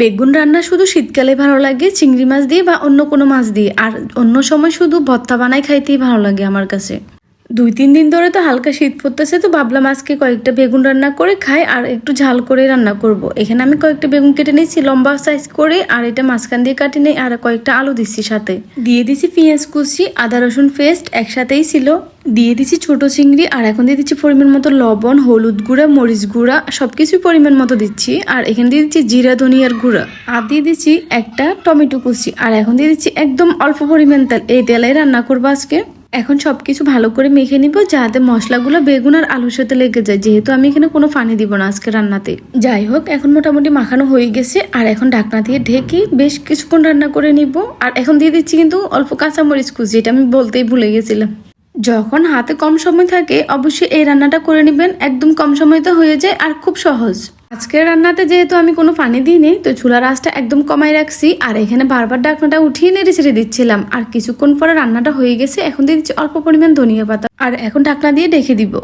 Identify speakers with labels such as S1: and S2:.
S1: বেগুন রান্না শুধু শীতকালে ভালো লাগে, চিংড়ি মাছ দিয়ে বা অন্য কোনো মাছ দিয়ে, আর অন্য সময় শুধু ভর্তা বানাই খাইতেই ভালো লাগে আমার কাছে। দুই, তিন দিন ধরে তো হালকা শীত পড়তেছে, তো ভাবলাম আজকে কয়েকটা বেগুন রান্না করে খাই আর একটু ঝাল করে রান্না করব। এখানে আমি কয়েকটা বেগুন কেটে নিয়েছি, লম্বা সাইজ করে, আর এটা মাঝখান দিয়ে কাটি নেই, আর কয়েকটা আলু দিচ্ছি সাথে। দিয়ে দিছি পেঁয়াজ কুচি, আদা, রসুন পেস্ট একসাথেই ছিল। দিয়ে দিচ্ছি ছোট চিংড়ি, আর এখন দিয়ে দিচ্ছি পরিমাণ মতো লবণ, হলুদ গুঁড়া, মরিচ গুঁড়া সবকিছুই পরিমাণ মতো দিচ্ছি। আর এখানে দিয়ে দিচ্ছি জিরা, ধনিয়ার গুঁড়া। আর দিয়ে দিচ্ছি একটা টমেটো কুচি, আর এখন দিয়ে দিচ্ছি একদম অল্প পরিমাণ তেল। এই তেলাই রান্না করব আজকে। এখন সব কিছু ভালো করে মেখে নিব, যাতে মশলাগুলো বেগুন আর আলুর সাথে লেগে যায়। যেহেতু আমি এখানে কোনো পানি দিব না আজকে রান্নাতে। যাই হোক, এখন মোটামুটি মাখানো হয়ে গেছে, আর এখন ঢাকনা দিয়ে ঢেকে বেশ কিছুক্ষণ রান্না করে নিব। আর এখন দিয়ে দিচ্ছি কিন্তু অল্প কাঁচামরিচ কুচি, এটা আমি বলতেই ভুলে গেছিলাম। যখন হাতে কম সময় থাকে, অবশ্যই এই রান্নাটা করে নেবেন। একদম কম সময়তে হয়ে যায় আর খুব সহজ। আজকের রান্নাতে যেহেতু আমি কোনো পানি দিইনি, তো চুলার আঁচটা একদম কমাই রাখছি। আর এখানে বারবার ডাকনাটা উঠিয়ে নেড়ে ছেড়ে দিচ্ছিলাম। আর কিছুক্ষণ পরে রান্নাটা হয়ে গেছে, এখন দিয়ে দিচ্ছি অল্প পরিমাণ ধনিয়া পাতা। আর এখন ঢাকনা দিয়ে ঢেকে দিব।